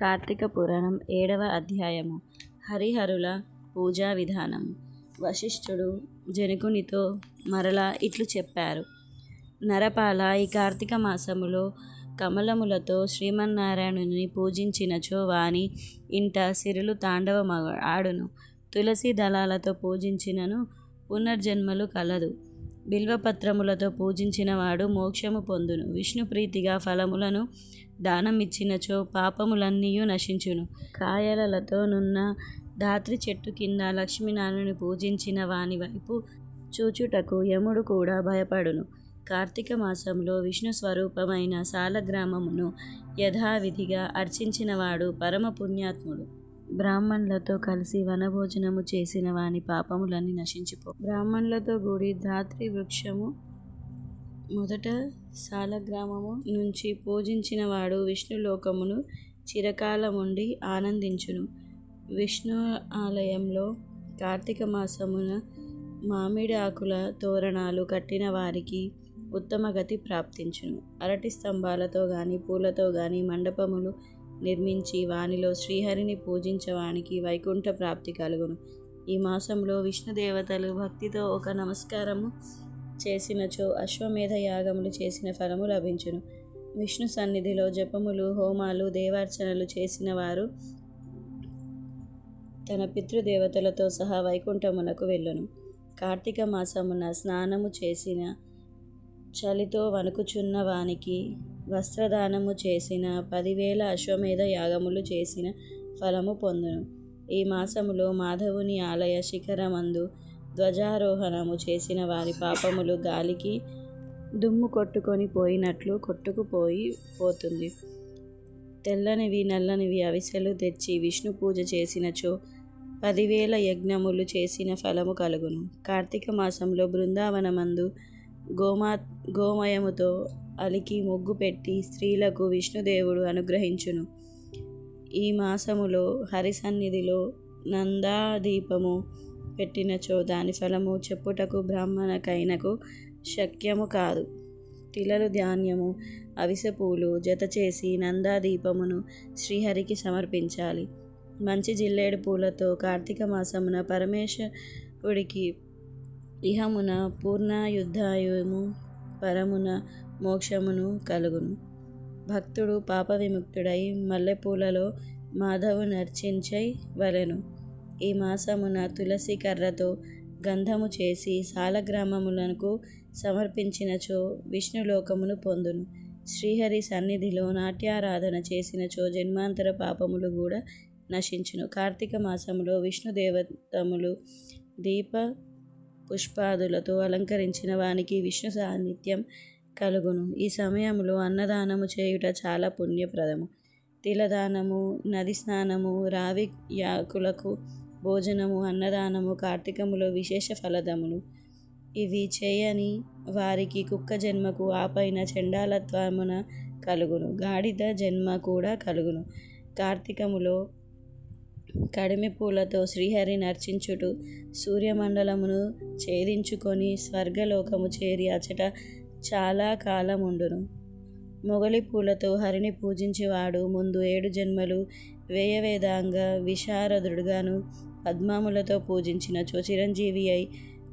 కార్తీక పురాణం ఏడవ అధ్యాయము. హరిహరుల పూజా విధానం. వశిష్ఠుడు జనకునితో మరలా ఇట్లు చెప్పారు. నరపాల ఈ కార్తీక మాసములో కమలములతో శ్రీమన్నారాయణుని పూజించినచో వాని ఇంట సిరులు తాండవ ఆడును. తులసి దళాలతో పూజించినను పునర్జన్మలు కలదు. బిల్వపత్రములతో పూజించినవాడు మోక్షము పొందును. విష్ణుప్రీతిగా ఫలములను దానమిచ్చినచో పాపములన్నీయు నశించును. కాయలతో నున్న ధాత్రి చెట్టు కింద లక్ష్మీనారాయణుని పూజించిన వాని వైపు చూచుటకు యముడు కూడా భయపడును. కార్తీక మాసంలో విష్ణు స్వరూపమైన సాలగ్రామమును యథావిధిగా అర్చించినవాడు పరమ పుణ్యాత్ముడు. బ్రాహ్మణులతో కలిసి వనభోజనము చేసిన వాని పాపములన్నీ నశించిపో. బ్రాహ్మణులతో కూడి ధాత్రి వృక్షము మొదట సాలగ్రామము నుంచి పూజించిన వాడు విష్ణులోకమును చిరకాలముండి ఆనందించును. విష్ణు ఆలయంలో కార్తీక మాసమున మామిడి ఆకుల తోరణాలు కట్టిన వారికి ఉత్తమ గతి ప్రాప్తించును. అరటి స్తంభాలతో కానీ పూలతో కానీ మండపములు నిర్మించి వానిలో శ్రీహరిని పూజించవానికి వైకుంఠ ప్రాప్తి కలుగును. ఈ మాసంలో విష్ణుదేవతలు భక్తితో ఒక నమస్కారము చేసినచో అశ్వమేధ యాగములు చేసిన ఫలము లభించును. విష్ణు సన్నిధిలో జపములు హోమాలు దేవార్చనలు చేసిన వారు తన పితృదేవతలతో సహా వైకుంఠమునకు వెళ్ళును. కార్తీక మాసమున స్నానము చేసిన చలితో వణుకుచున్న వానికి వస్త్రదానము చేసిన పదివేల అశ్వమేధ యాగములు చేసిన ఫలము పొందును. ఈ మాసములో మాధవుని ఆలయ శిఖరమందు ధ్వజారోహణము చేసిన వారి పాపములు గాలికి దుమ్ము కొట్టుకొని పోయినట్లు కొట్టుకుపోయి పోతుంది. తెల్లనివి నల్లనివి అవిసెలు తెచ్చి విష్ణు పూజ చేసినచో పదివేల యజ్ఞములు చేసిన ఫలము కలుగును. కార్తీక మాసంలో బృందావనమందు గోమా గోమయముతో అలికి ముగ్గు పెట్టి స్త్రీలకు విష్ణుదేవుడు అనుగ్రహించును. ఈ మాసములో హరి సన్నిధిలో నందాదీపము పెట్టినచో దాని ఫలము చెప్పుటకు బ్రాహ్మణకైనకు శక్యము కాదు. తిలలు ధాన్యము అవిసె పూలు జత చేసి నందాదీపమును శ్రీహరికి సమర్పించాలి. మంచి జిల్లేడు పూలతో కార్తీక మాసమున పరమేశ్వరుడికి ఇహమున పూర్ణాయుద్ధాయుము పరమున మోక్షమును కలుగును. భక్తుడు పాప విముక్తుడై మల్లెపూలలో మాధవు నర్చించై వలెను. ఈ మాసమున తులసి కర్రతో గంధము చేసి సాలగ్రామములకు సమర్పించినచో విష్ణులోకమును పొందును. శ్రీహరి సన్నిధిలో నాట్యారాధన చేసినచో జన్మాంతర పాపములు కూడా నశించును. కార్తీక మాసములో విష్ణుదేవతములు దీప పుష్పాదులతో అలంకరించిన వానికి విష్ణు సాన్నిధ్యం కలుగును. ఈ సమయంలో అన్నదానము చేయుట చాలా పుణ్యప్రదము. తిలదానము నది స్నానము రావి యాకులకు భోజనము అన్నదానము కార్తీకములో విశేష ఫలదములు. ఇవి చేయని వారికి కుక్క జన్మకు ఆపైన చండాలత్వమున కలుగును. గాడిద జన్మ కూడా కలుగును. కార్తీకములో కడిమి పూలతో శ్రీహరి నర్చించుటు సూర్యమండలమును ఛేదించుకొని స్వర్గలోకము చేరి అచట చాలా కాలం ఉండును మొగలి పూలతో హరిని పూజించేవాడు ముందు ఏడు జన్మలు వేయవేదాంగ విశారదుడుగాను పద్మాములతో పూజించినచో చిరంజీవి అయి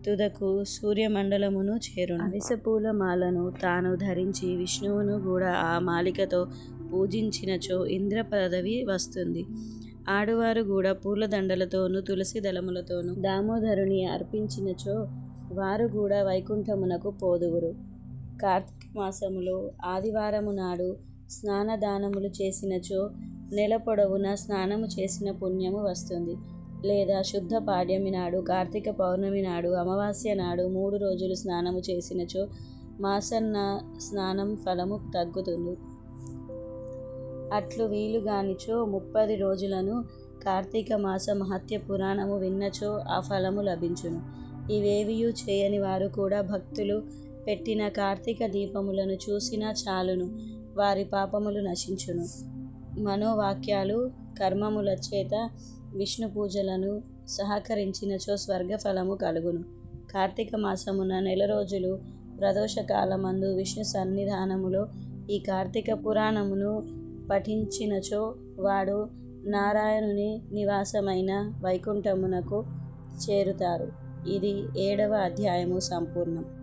తుదకు సూర్యమండలమును చేరును. అవిసపూల మాలను తాను ధరించి విష్ణువును కూడా ఆ మాలికతో పూజించినచో ఇంద్ర పదవి వస్తుంది. ఆడవారు కూడా పూలదండలతోనూ తులసి దళములతోనూ దామోదరుని అర్పించినచో వారు కూడా వైకుంఠమునకు పోదువురు. కార్తీక మాసములో ఆదివారము నాడు స్నానదానములు చేసినచో నెల పొడవున స్నానము చేసిన పుణ్యము వస్తుంది. లేదా శుద్ధ పాడ్యమి నాడు కార్తీక పౌర్ణమి నాడు అమావాస్య నాడు మూడు రోజులు స్నానము చేసినచో మాసన్న స్నానం ఫలము తగ్గుతుంది. అట్లు వీలుగానిచో ముప్పది రోజులను కార్తీక మాస మహత్య పురాణము విన్నచో ఆ ఫలము లభించును. ఇవేవియూ చేయని వారు కూడా భక్తులు పెట్టిన కార్తీక దీపములను చూసినా చాలును. వారి పాపములు నశించును. మనోవాక్యాలు కర్మముల చేత విష్ణు పూజలను సహకరించినచో స్వర్గఫలము కలుగును. కార్తీక మాసమున నెల రోజులు ప్రదోషకాలమందు విష్ణు సన్నిధానములో ఈ కార్తీక పురాణమును పఠించినచో వాడు నారాయణుని నివాసమైన వైకుంఠమునకు చేరుతారు. ఇది ఏడవ అధ్యాయము సంపూర్ణం.